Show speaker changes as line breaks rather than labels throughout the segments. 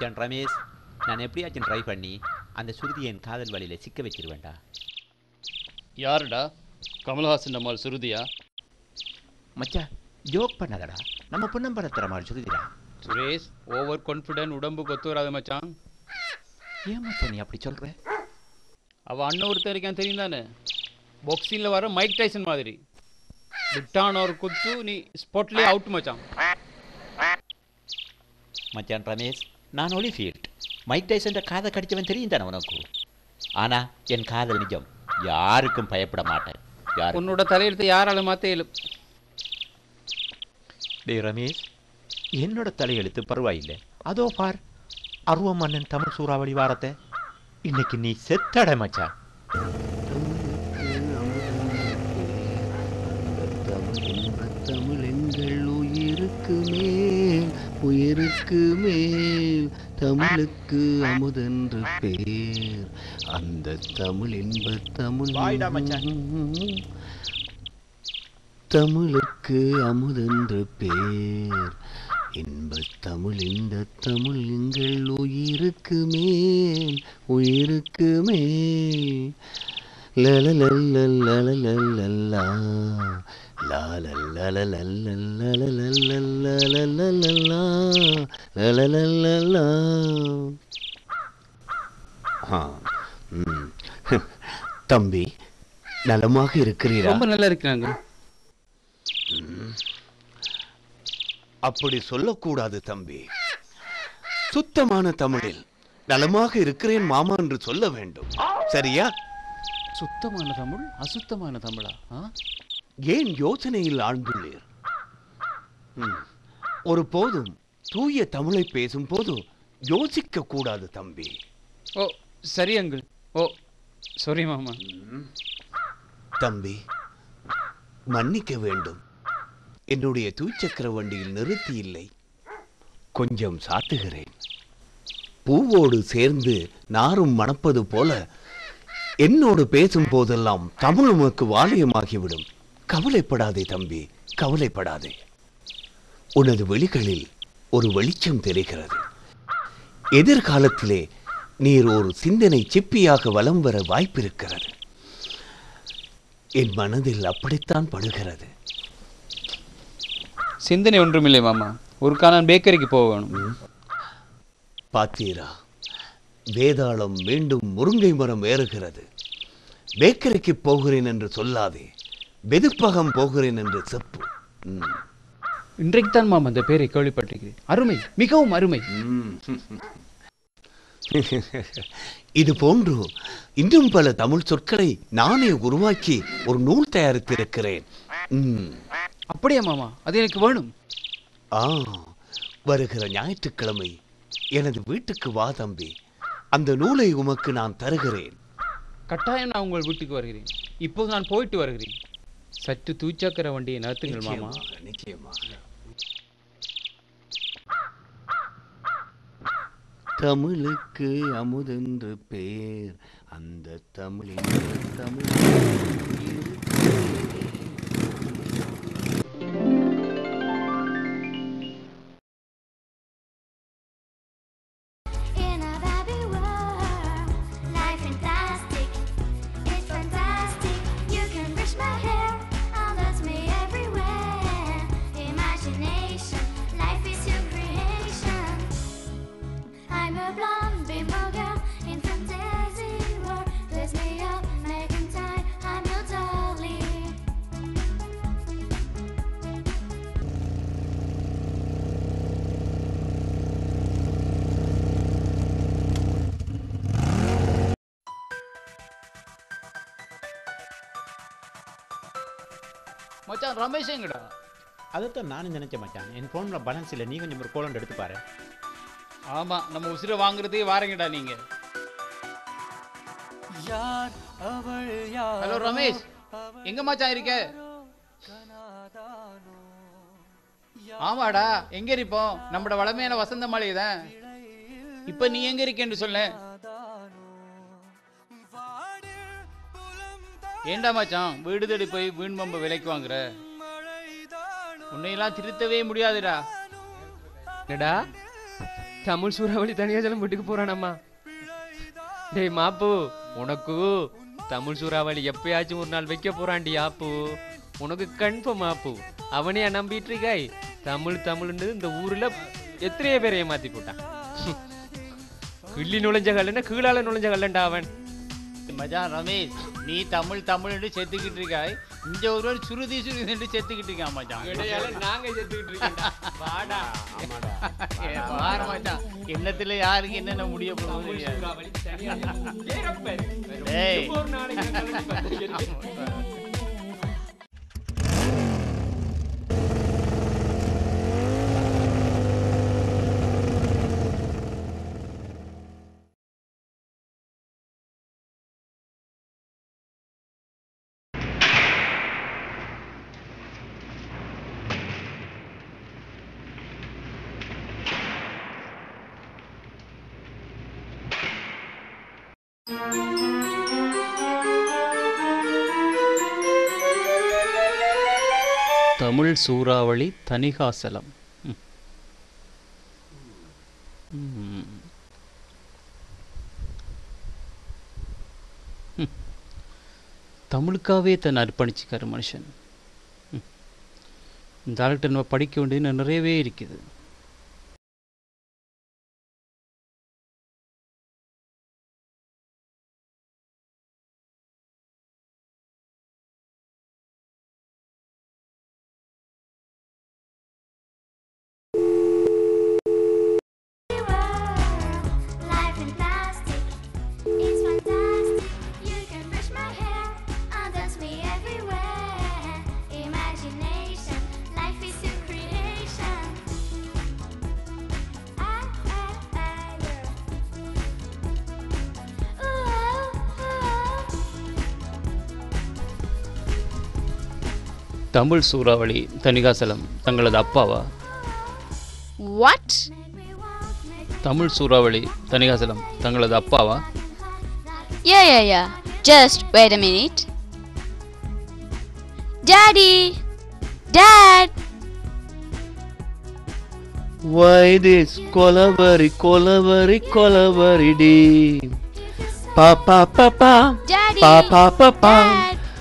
மச்சான் ரமேஷ் நான் எப்படியாச்சும் ட்ரை பண்ணி அந்த சுருதியை என் காதல் வழியில சிக்க வச்சிருவேன்டா.
யாருடா? கமல்ஹாசன் நம்மால் சுருதியா?
மச்சான் ஜோக் பண்ணாதடா. நம்ம பொன்னம்பலத்துற மாதிரி சுருதிடா.
சுரேஷ் ஓவர் கான்ஃபிடென்ட் உடம்பு கொத்து வராது மச்சான்.
ஏன் மச்சான் நீ அப்படி சொல்ற?
அவள் அண்ணன் ஒருத்தர் இருக்கான் தெரியும் தானே பாக்ஸிங்கில் வர மைக் டைசன் மாதிரி. விட்டான ஒரு குத்து நீ ஸ்பாட்லேயே அவுட் மச்சான்.
மச்சான் ரமேஷ் நான் ஒலிஃபீல்ட். மைக் டைசன் காதை கடிச்சவன் தெரியும் தானே உனக்கு? ஆனா என் காதல் நிஜம். யாருக்கும் பயப்பட மாட்டேன் யாரு?
உன்னோட தலையெழுத்து யாரால மாற்ற இயலும்.
டேய் ரமேஷ் என்னோட தலையெழுத்து பரவாயில்லை. அதோ பார் அருவ மன்னன் தமிழ் சூறாவளி வாரத்தை. இன்னைக்கு நீ செத்தட மச்சான்.
உயிருக்கு மேல் தமிழுக்கு அமுதென்று பேர் அந்த தமிழ் இன்ப தமிழ் தமிழுக்கு அமுதென்று பேர் இன்ப தமிழ் இந்த தமிழ் எங்கள் உயிருக்கு மேல் உயிருக்கு மேல் லலலல்லா தம்பி நலமாக இருக்கிறீரா
ரொம்ப நல்லா இருக்கிறாங்க
அப்படி சொல்லக்கூடாது தம்பி சுத்தமான தமிழில் நலமாக இருக்கிறேன் மாமா என்று சொல்ல வேண்டும் சரியா
சுத்தமான தமிழ் அசுத்தமான தமிழா
ஏன் யோசனையில் ஆழ்ந்துள்ளீர். ஒரு போதும் தூய தமிழை பேசும்போது யோசிக்க கூடாது தம்பி.
ஓ சரி அங்கிள். ஓ சாரி மாமா.
தம்பி மன்னிக்க வேண்டும். என்னுடைய தூச்சக்கர வண்டியில் நிறுத்தி இல்லை. கொஞ்சம் சாத்துகிறேன். பூவோடு சேர்ந்து நாரும் மணப்பது போல என்னோடு பேசும் போதெல்லாம் தமிழ் உமக்கு வாலியமாகிவிடும். கவலைப்படாதே தம்பி கவலைப்படாதே. உனது விழிகளில் ஒரு வெளிச்சம் தெரிகிறது. எதிர்காலத்திலே நீர் ஒரு சிந்தனை சிப்பியாக வலம் வர வாய்ப்பிருக்கிறது. என் மனதில் அப்படித்தான் படுகிறது.
சிந்தனை ஒன்றுமில்லை மாமா. ஒருக்கா நான் பேக்கரிக்கு போக வேணும்.
பாத்தீரா வேதாளம் மீண்டும் முருங்கை மரம் ஏறுகிறது. பேக்கரிக்கு போகிறேன் என்று சொல்லாதே. வெதுப்பகம் போகிறேன் என்று செப்பு.
இன்றைக்கு தான் மாமா அந்த பேரை கேள்விப்பட்டிருக்கிறேன். அருமை மிகவும் அருமை.
இது போன்று இன்னும் பல தமிழ் சொற்களை நானே உருவாக்கி ஒரு நூல் தயாரித்திருக்கிறேன்.
அப்படியா மாமா? அது எனக்கு வேணும்.
ஆ வருகிற ஞாயிற்றுக்கிழமை எனது வீட்டுக்கு வா தம்பி. அந்த நூலை உமக்கு நான் தருகிறேன்.
கட்டாயம் நான் உங்கள் வீட்டுக்கு வருகிறேன். இப்போது நான் போயிட்டு வருகிறேன். சற்று தூச்சக்கர வண்டியை நிறுத்துங்கள் மாமா.
நிச்சயமாக தமிழுக்கு அமுதென்று பேர். அந்த தமிழின் தமிழ்
மச்சான் ரமேஷ் எங்கடா
அதைத்தான் நானும் நினைச்சேன் மச்சான். என் ஃபோனில் பேலன்ஸ் இல்லை. நீ கொஞ்சம் ஒரு கோலண்ட் எடுத்து பாரு
ஆமா நம்ம உசிரை வாங்குறதே வாரங்கடா நீங்க. ஹலோ ரமேஷ். எங்க மச்சான் இருக்க? ஆமாடா எங்க இருப்போம்? நம்மட வளமையான வசந்த மாளிகை தான் இப்ப நீ எங்க இருக்கேன்னு சொல்ல. ஏண்டா மச்சான்? வீடு தேடி போய் வீண் பம்பு விலைக்கு வாங்குற? உன்னையெல்லாம் திருத்தவே முடியாதுடா. என்னடா?
தமிழ் சூறாவளி தனியாச்சலம் வீட்டுக்கு போறானம்மா. டேய் மாப்பு உனக்கு தமிழ் சூறாவளி எப்பயாச்சும் ஒரு நாள் வைக்க போறான்டி ஆப்பு. உனக்கு கன்ஃபார்ம் ஆப்பு அவனையா நம்பிட்டு இருக்காய்? தமிழ் தமிழ்னு இந்த ஊர்ல எத்தனையோ பேரை ஏமாத்தி போட்டான். கிள்ளி நுழைஞ்ச கல்லன்னா கீழால நுழைஞ்ச கல்லண்டா அவன்.
மச்சான் ரமேஷ் நீ தமிழ் தமிழ்னு செத்துக்கிட்டு இருக்காய். இங்க ஒருவர் சுருதி சுருதி செத்துக்கிட்டு இருக்கான் மச்சான்.
நாங்க செத்துக்கிட்டு இருக்கோம்
மச்சான். என்னத்துல யாருக்கு என்னென்ன முடிய போகுது தெரியாது. தமிழ் சூறாவளி தணிகாசலம். ம். தமிழுக்காகவே தன்னை அர்ப்பணிச்சுக்காரு மனுஷன். இந்த ஆள்கிட்ட நம்ம படிக்க வேண்டியது நிறையவே இருக்குது. தமிழ் சூறாவளி தணிகாசலம் தங்களது அப்பாவா
What?
தமிழ் சூறாவளி தணிகாசலம் தங்களது அப்பாவா
Yeah, yeah, yeah. Just wait a minute. Daddy! Dad!
Why this கொலவரி கொலவரி கொலவரிடி பா பா பா பா
Daddy!
பா பா பா பா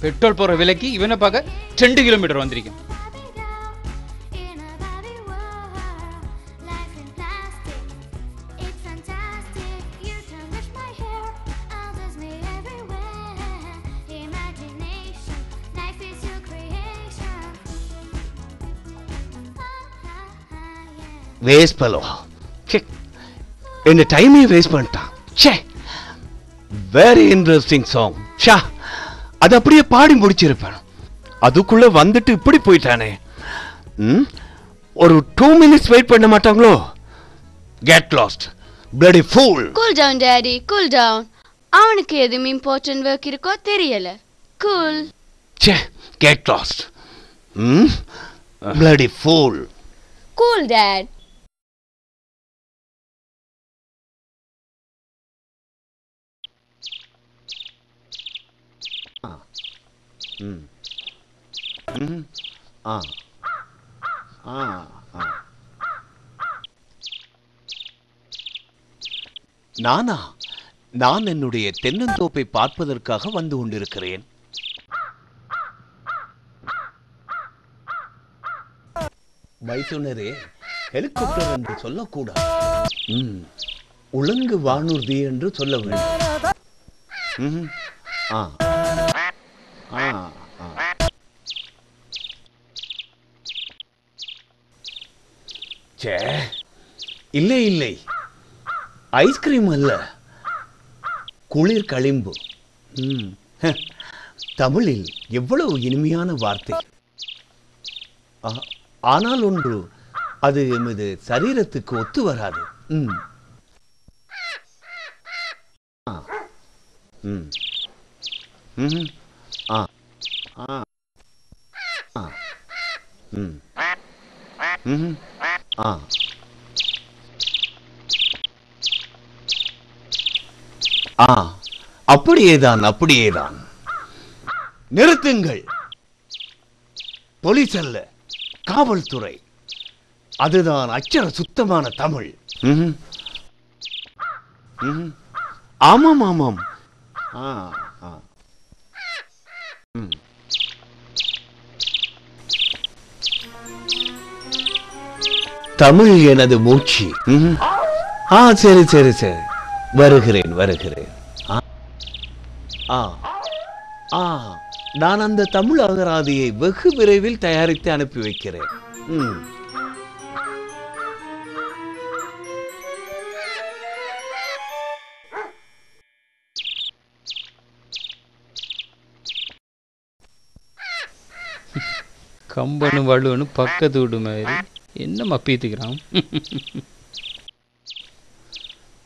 பெட்ரோல் போற விலைக்கு இவனை பார்க்க ரெண்டு கிலோமீட்டர் வந்திருக்கேன்
வேஸ்ட் பண்ணுவான் என்ன டைமையும் வேஸ்ட் பண்ணிட்டான். சே வெரி இன்ட்ரெஸ்டிங் சாங் அது அப்படியே பாடி முடிச்சிருப்பேன். அதுக்குள்ள வந்துட்டு இப்படி போயிட்டானே. ம்? ஒரு டூ மினிட்ஸ் வெயிட் பண்ண மாட்டாங்களோ? Get lost bloody fool.
Cool down, Daddy. Cool down. அவனுக்கு எதுவும் இம்பார்ட்டன்ட் ஒர்க் இருக்கோ தெரியல. கூல்
சே கெட் லாஸ்ட் ம்? Bloody fool.
கூல் டேட்
ம். ம் ஆ ஆ. ஆ நானா? நான் என்னுடைய தென்னந்தோப்பை பார்ப்பதற்காக வந்து கொண்டிருக்கிறேன். மைத்துனரே ஹெலிகாப்டர் என்று சொல்லக்கூடாது. உலங்கு வானூர்தி என்று சொல்ல வேண்டும். ஆ. ஆ சே இல்லை இல்லை. ஐஸ்கிரீம் அல்ல. குளிர் களிம்பு. தமிழில் எவ்வளவு இனிமையான வார்த்தை. ஆனால் ஒன்று அது எமது சரீரத்துக்கு ஒத்து வராது. ம். ம். ம் ஆ. ஆ. ம். ம் ஆ. ஆ. அப்படியேதான் அப்படியேதான். நிறுத்துங்கள். போலீஸ் அல்ல காவல்துறை. அதுதான் அச்சர சுத்தமான தமிழ். ஆமாம் ஆமாம். ஆ ஆ. தமிழ் எனது மூச்சு. ஆ சரி சரி சரி. வருகிறேன் வருகிறேன். ஆ. ஆ நான் அந்த தமிழ் அகராதியை வெகு விரைவில் தயாரித்து அனுப்பி வைக்கிறேன். ம்.
கம்பனு வலுவனு பக்கத்து வீடு மாதிரி. என்ன மப்பீத்துக்கிறான்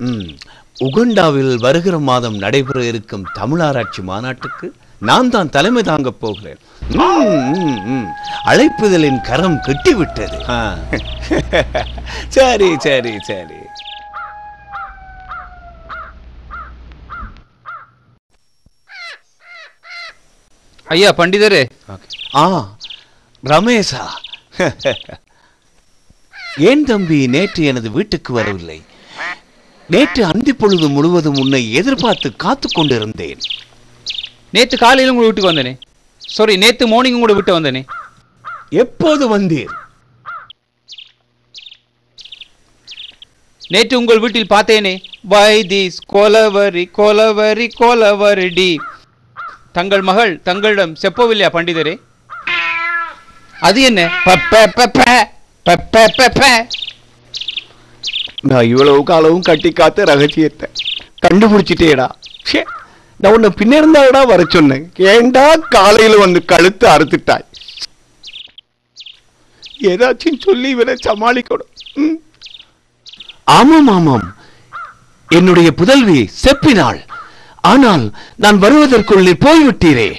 ம் உகண்டாவில் வருகிற மாதம் நடைபெற இருக்கும் தமிழாராய்ச்சி மாநாட்டுக்கு நான் தான் தலைமை தாங்கப் போகிறேன். அழைப்புதலின் கரம் கெட்டிவிட்டது. சரி சரி சரி.
ஐயா பண்டிதரே.
ஆ ரமேஷா. ஏன் தம்பி நேற்று எனது வீட்டுக்கு வரவில்லை? நேற்று அந்தி பொழுது முழுவதும் உன்னை எதிர்பார்த்து காத்து கொண்டிருந்தேன்.
நேத்து காலையில உங்க வீட்டுக்கு வந்தேனே. சாரி நேத்து மார்னிங் கூட விட்டு வந்தேனே.
எப்போது வந்தீர்?
நேற்று உங்கள் வீட்டில் பார்த்தேனே. வை திஸ் கோலவரி கோலவரி கோலவரிடி. தங்கள் மகள் தங்களிடம் செப்பவில்லையா பண்டிதரே? அது என்ன? பப்ப பப்ப
நான் இவ்வளவு காலமும் கட்டி காத்த ரகசியத்தை கண்டுபிடிச்சிட்டேடா. ச்சே, நான் உன்னை பின்ன இருந்தாடா வர சொன்னேன். ஏண்டா காலையில வந்து கழுத்து அறுத்துட்டாய்? ஏதாச்சும் சொல்லி இவனை சமாளிக்கணும். ஆமாம் ஆமாம். என்னுடைய புதல்வி செப்பினாள். ஆனால் நான் வருவதற்குள் நீ போய்விட்டீரே.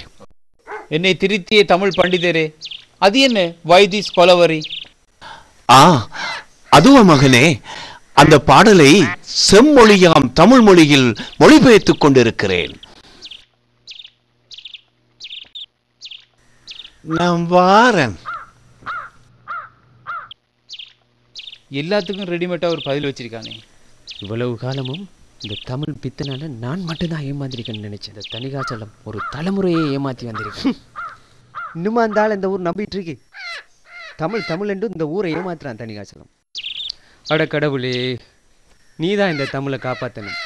என்னை திருத்திய தமிழ் பண்டிதரே அது என்ன? வை திஸ் கோலவரி.
ஆ அதுவா மகனே. அந்த பாடலை செம்மொழியாம் தமிழ் மொழியில் மொழிபெயர்த்துக் கொண்டிருக்கிறேன். நான் வாரன்.
எல்லாத்துக்கும் ரெடிமேட்டா ஒரு பதில் வச்சிருக்கானே.
இவ்வளவு காலமும் இந்த தமிழ் பித்தனால நான் மட்டும்தான் ஏமாந்திருக்கேன்னு நினைச்சேன் இந்த தனிகாச்சலம் ஒரு தலைமுறையை ஏமாத்தி வந்திருக்கேன் இன்னுமா ஆள் இந்த ஊர் நம்பிட்டு இருக்கு? தமிழ் தமிழ் என்று இந்த ஊரை ஏமாத்துறான் தனிகாசலம் அட கடவுளே நீதான் இந்த தமிழை காப்பாற்றணும்